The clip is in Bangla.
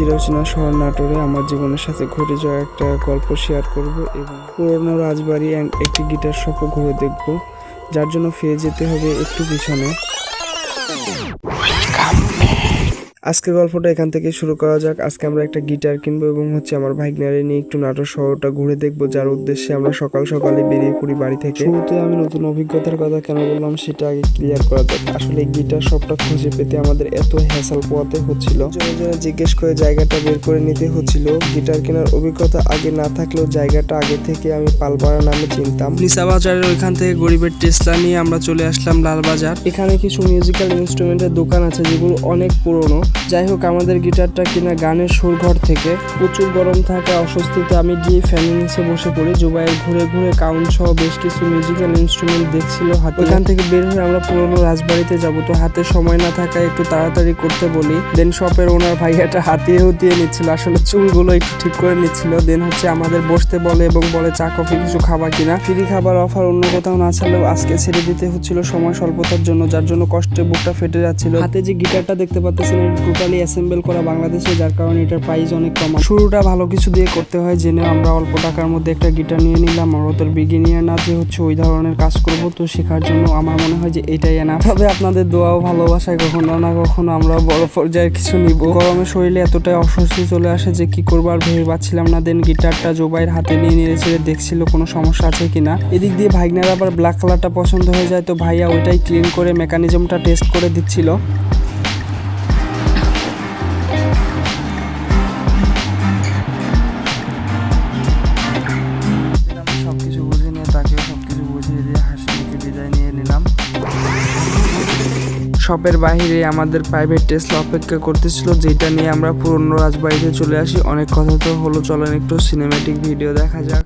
চিরচেনা শহর নাটোরে আমার জীবনের সাথে ঘটে যাওয়া একটা গল্প শেয়ার করব এবং পুরনো রাজবাড়ি অ্যান্ড একটি গিটার শপও ঘুরে দেখব, যার জন্য ফিরে যেতে হবে একটু পিছনে। আজকের গল্পটা এখান থেকে শুরু করা যাক। আজকে আমরা একটা গিটার কিনবো এবং হচ্ছে আমার ভাইগনারে নিয়ে একটু নাটোর শহরটা ঘুরে দেখব যার উদ্দেশ্যে আমরা সকাল সকালে বেরিয়ে পড়ি বাড়ি থেকে। শুরুতে আমি নতুন অভিজ্ঞতার কথা কেন বললাম সেটা আগে ক্লিয়ার করা যাক। আসলে গিটার শপটা খুঁজে পেতে আমাদের এত হ্যাসাল পোয়াতে হচ্ছিল। জনে জিজ্ঞেস করে জায়গাটা বের করে নিতে হচ্ছিল। গিটার কেনার অভিজ্ঞতা আগে না থাকলেও জায়গাটা আগে থেকে আমি পালপাড়া নামে চিনতাম। নিসা বাজারের ওইখান থেকে গরিবের টেসলা নিয়ে আমরা চলে আসলাম লালবাজার এখানে কিছু মিউজিক্যাল ইনস্ট্রুমেন্টের দোকান আছে যেগুলো অনেক পুরনো। যাই হোক, আমাদের গিটারটা কিনা গানের সুরঘর থেকে। প্রচুর গরম থাকা অস্বস্তিতে আমি গিয়ে ফ্যানের নিচে বসে পড়ি। জুবাইয়ের ঘুরে ঘুরে কাউন্ট সহ বেশ কিছু মিউজিক্যাল ইনস্ট্রুমেন্ট দেখছিল হাতে। ওইখান থেকে বের হয়ে আমরা পুরনো রাজবাড়িতে যাব। তো হাতে সময় না থাকায় একটু তাড়াতাড়ি করতে বলি। দেন শপের ওনার ভাইয়াটা হাতিয়ে হুতিয়ে নিচ্ছিল। আসলে চুলগুলো একটু ঠিক করে নিচ্ছিল। দেন হচ্ছে আমাদের বসতে বলে এবং বলে, চা, কফি, কিছু খাবা কিনা? ফ্রি খাবার অফার অন্য কোথাও না ছাড়লেও আজকে ছেড়ে দিতে হচ্ছিল সময় স্বল্পতার জন্য, যার জন্য কষ্টে বুকটা ফেটে যাচ্ছিল। হাতে যে গিটারটা দেখতে পাচ্ছেন টোটালি অ্যাসেম্বল করা বাংলাদেশে, যার কারণে এটার প্রাইস অনেক কম। শুরুটা ভালো কিছু দিয়ে করতে হয় জেনে আমরা অল্প টাকার মধ্যে একটা গিটার নিয়ে নিলাম। আমরা তোর বিগিনিয়ার না যে হচ্ছে ওই ধরনের কাজ করব, তো শেখার জন্য আমার মনে হয় যে এটাই এনা তবে আপনাদের দোয়াও ভালোবাসায় কখনো না কখনো আমরা বড় পর্যায়ের কিছু নিব। গরমে শরীরে এতটাই অস্বস্তি চলে আসে যে কি করব আর ভেবে পাচ্ছিলাম না। দেন গিটারটা জোবাইয়ের হাতে নিয়ে নিয়ে ছেড়ে দেখছিল কোনো সমস্যা আছে কিনা। এদিক দিয়ে ভাইগনার আবার ব্ল্যাক কালারটা পছন্দ হয়ে যায়, তো ভাইয়া ওইটাই ক্লিন করে মেকানিজমটা টেস্ট করে দিচ্ছিল। শপের বাইরে আমাদের প্রাইভেট টেস্ট অপেক্ষা করতেছিল, যেটা নিয়ে আমরা পুরনো রাজবাড়িতে চলে আসি। অনেক কথা তো হলো, চলেন একটু সিনেমেটিক ভিডিও দেখা যাক।